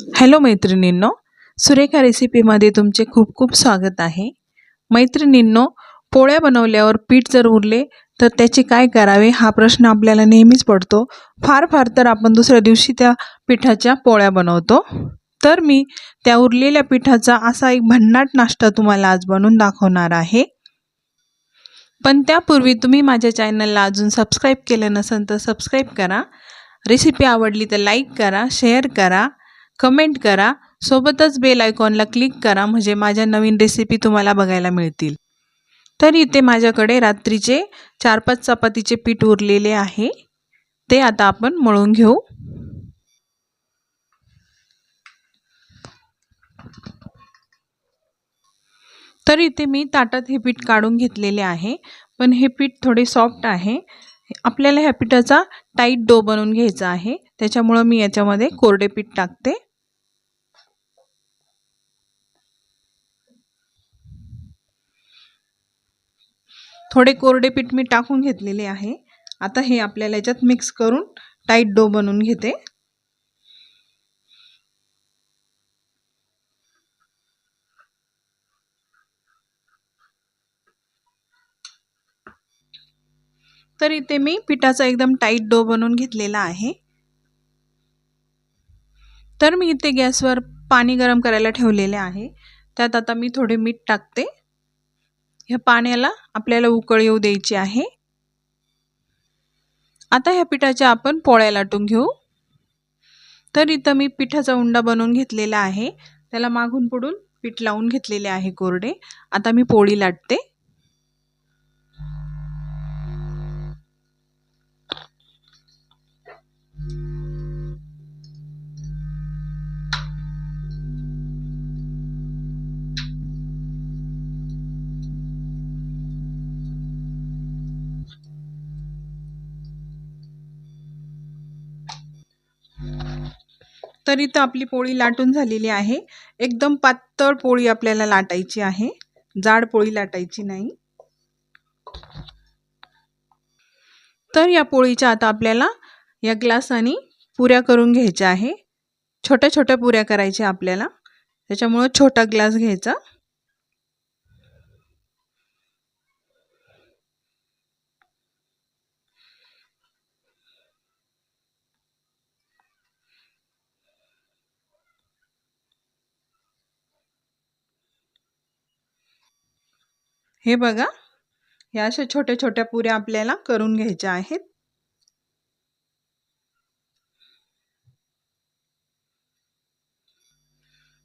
Hello मैत्रिणींनो सुरेखा रेसिपीमध्ये तुमचे खूप खूप स्वागत आहे. मैत्रिणींनो पोळ्या बनवल्यावर पीठ जर उरले तर त्याचे काय करावे हा प्रश्न आपल्याला नेहमीच पडतो. फार फार तर आपण दुसऱ्या दिवशी त्या पिठाच्या पोळ्या बनवतो. तर मी त्या उरलेल्या पिठाचा असा एक भन्नाट नाश्ता तुम्हाला आज बनवून दाखवणार आहे. पण त्यापूर्वी तुम्ही माझ्या चॅनलला अजून सबस्क्राईब केलं नसेल तर सबस्क्राईब करा. रेसिपी आवडली तर लाईक करा शेअर करा. कमेंट करा. सोबतच बेल आयकॉनला क्लिक करा म्हणजे माझ्या नवीन रेसिपी तुम्हाला बघायला मिळतील. तर इथे माझ्याकडे रात्रीचे चार पाच चपातीचे पीठ उरलेले आहे. ते आता आपण मळून घेऊ. तर इथे मी ताटात हे पीठ काढून घेतलेले आहे. पण हे पीठ थोडे सॉफ्ट आहे. आपल्याला ह्या पिठाचा टाईट डो बनवून घ्यायचा आहे. त्याच्यामुळं मी याच्यामध्ये कोरडे पीठ टाकते. थोडे कोरडे पीठ मी टाकून घेतलेले आहे. आता हे आपल्याला याच्यात मिक्स करून टाईट डो बनवून घेते. तर इथे मी पिठाचा एकदम टाईट डो बनवून घेतलेला आहे. तर मी इथे गॅसवर पाणी गरम करायला ठेवलेले आहे. त्यात आता मी थोडे मीठ टाकते. ह्या पाण्याला आपल्याला उकळ येऊ द्यायची आहे. आता ह्या पिठाच्या आपण पोळ्या लाटून घेऊ. तर इथं मी पिठाचा उंडा बनवून घेतलेला आहे. त्याला मागून पुढून पीठ लावून घेतलेले आहे कोरडे. आता मी पोळी लाटते. तर इथं आपली पोळी लाटून झालेली आहे. एकदम पातळ पोळी आपल्याला लाटायची आहे. जाड पोळी लाटायची नाही. तर या पोळीच्या आता आपल्याला या ग्लासाने पुऱ्या करून घ्यायच्या आहे. छोट्या छोट्या पुऱ्या करायच्या आपल्याला. त्याच्यामुळं छोटा ग्लास घ्यायचा. हे बघा. या अशा छोट्या छोट्या पुऱ्या आपल्याला करून घ्यायच्या आहेत.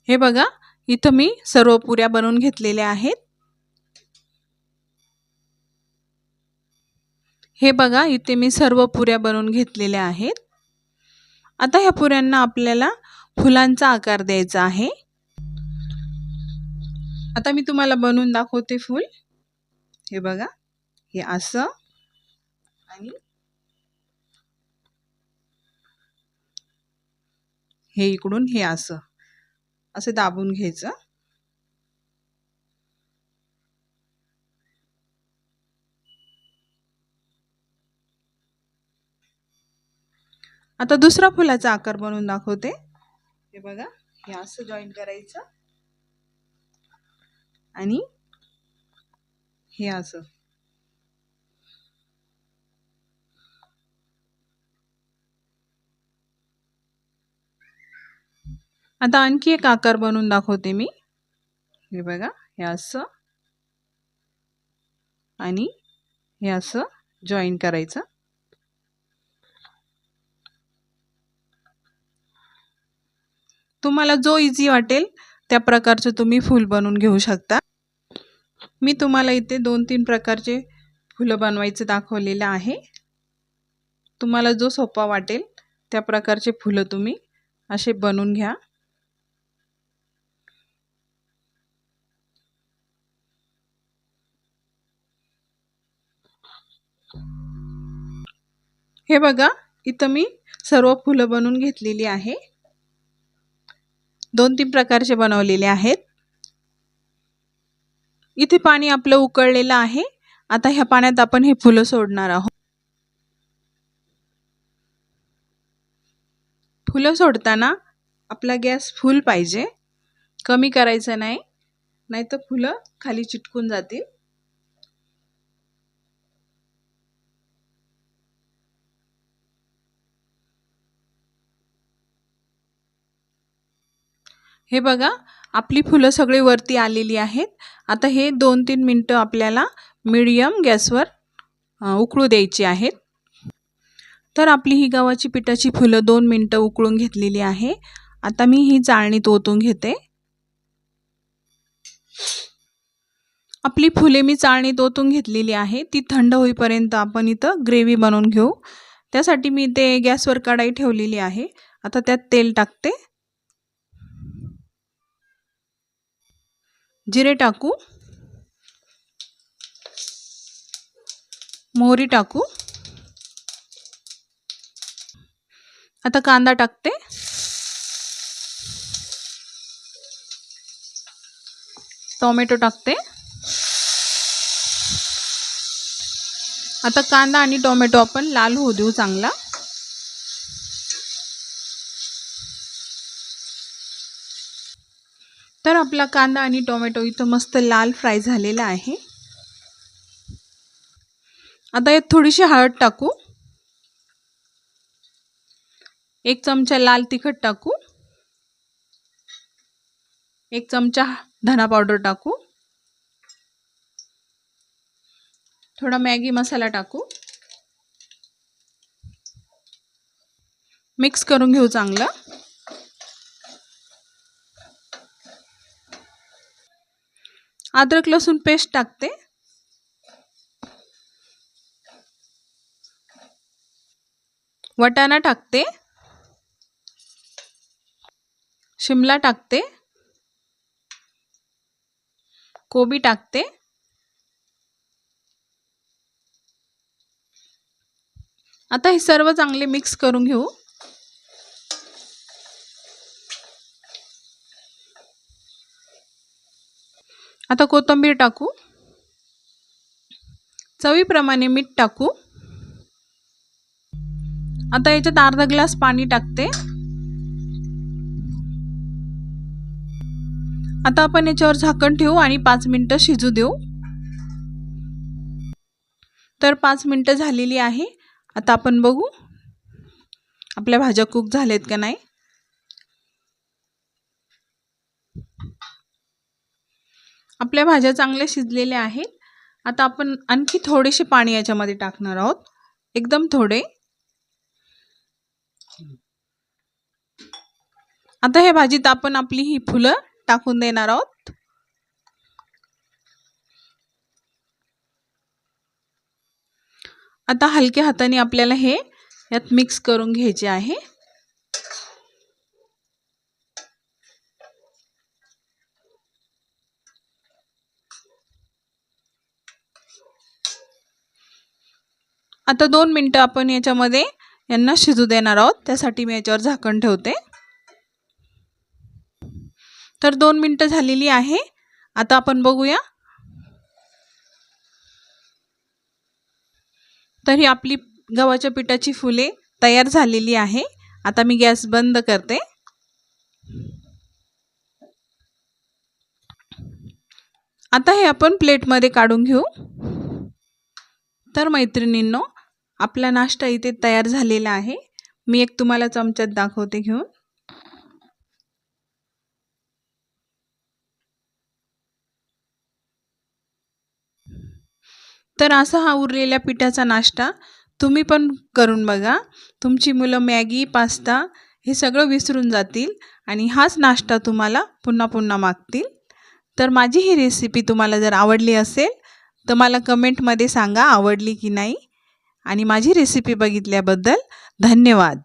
हे बघा इथं मी सर्व पुऱ्या बनवून घेतलेल्या आहेत. हे बघा इथे मी सर्व पुऱ्या बनवून घेतलेल्या आहेत. आता ह्या पुऱ्यांना आपल्याला फुलांचा आकार द्यायचा आहे. आता मी तुम्हाला बनवून दाखवते फूल. हे बघा. हे असं. आणि हे इकडून हे असं. असं दाबून घ्यायचं. आता दुसरा फुलाचा आकार बनवून दाखवते. हे बघा. हे असं जॉईन करायचं. आणि हे असं. आता आणखी एक आकार बनवून दाखवते मी. हे बघा हे असं. आणि हे असं जॉईन करायचं. तुम्हाला जो इझी वाटेल त्या प्रकारचं तुम्ही फूल बनवून घेऊ शकता. मी तुम्हाला इथे दोन तीन प्रकारचे फुलं बनवायचं दाखवलेलं आहे. तुम्हाला जो सोपा वाटेल त्या प्रकारचे फुलं तुम्ही असे बनवून घ्या. हे बघा इथं मी सर्व फुलं बनवून घेतलेली आहे. दोन तीन प्रकारचे बनवलेले आहेत. इथे पाणी आपलं उकळलेलं आहे. आता ह्या पाण्यात आपण हे फुलं सोडणार आहोत. फुलं सोडताना आपला गॅस फुल पाहिजे. कमी करायचं नाही. नाहीतर फुलं खाली चिटकून जातील. हे बघा आपली फुलं सगळी वरती आलेली आहेत. आता हे दोन तीन मिनटं आपल्याला मिडियम गॅसवर उकळू द्यायची आहेत. तर आपली ही गव्हाची पिठाची फुलं दोन मिनटं उकळून घेतलेली आहे. आता मी ही चाळणीत ओतून घेते. आपली फुले मी चाळणीत ओतून घेतलेली आहे. ती थंड होईपर्यंत आपण इथं ग्रेव्ही बनवून घेऊ. त्यासाठी मी ते गॅसवर कढाई ठेवलेली आहे. आता त्यात तेल टाकते. जिरे टाकू. मोहरी टाकू. आता कांदा टाकते. टोमॅटो टाकते. आता कांदा आणि टोमॅटो आपण लाल होऊ देऊ चांगला. तर आपला कांदा आणि टोमॅटो इथं मस्त लाल फ्राय झालेला आहे. आता यात थोडीशी हळद टाकू. एक चमचा लाल तिखट टाकू. एक चमचा धना पावडर टाकू. थोडा मॅगी मसाला टाकू. मिक्स करून घेऊ चांगलं. अद्रक लसूण पेस्ट टाकते. वटाणा टाकते. शिमला टाकते. कोबी टाकते. आता हे सर्व चांगले मिक्स करून घेऊ. आता कोथिंबीर टाकू. चवीप्रमाणे मीठ टाकू. आता याच्यात अर्धा ग्लास पाणी टाकते. आता आपण याच्यावर झाकण ठेवू आणि पाच मिनटं शिजू देऊ. तर पाच मिनटं झालेली आहे. आता आपण बघू. आपल्या भाज्या कुक झाल्यात का नाही. आपल्या भाज्या चांगल्या शिजलेल्या आहेत. आता आपण आणखी थोडेसे पाणी याच्यामध्ये टाकणार आहोत. एकदम थोडे. आता हे भाजीत आपण आपली ही फुलं टाकून देणार आहोत. आता हलक्या हाताने आपल्याला हे यात मिक्स करून घ्यायचे आहे. आता दोन मिनटं आपण याच्यामध्ये यांना शिजू देणार आहोत. त्यासाठी मी याच्यावर झाकण ठेवते. तर दोन मिनटं झालेली आहे. आता आपण बघूया. तर ही आपली गव्हाच्या पिठाची फुले तयार झालेली आहे. आता मी गॅस बंद करते. आता हे आपण प्लेटमध्ये काढून घेऊ. तर मैत्रिणींनो आपला नाश्ता इथे तयार झालेला आहे. मी एक तुम्हाला चमच्यात दाखवते घेऊन. तर असा हा उरलेल्या पिठाचा नाश्ता तुम्ही पण करून बघा. तुमची मुलं मॅगी पास्ता हे सगळं विसरून जातील आणि हाच नाश्ता तुम्हाला पुन्हा पुन्हा मागतील. तर माझी ही रेसिपी तुम्हाला जर आवडली असेल तर मला कमेंटमध्ये सांगा आवडली की नाही. आणि माझी रेसिपी बघितल्याबद्दल धन्यवाद.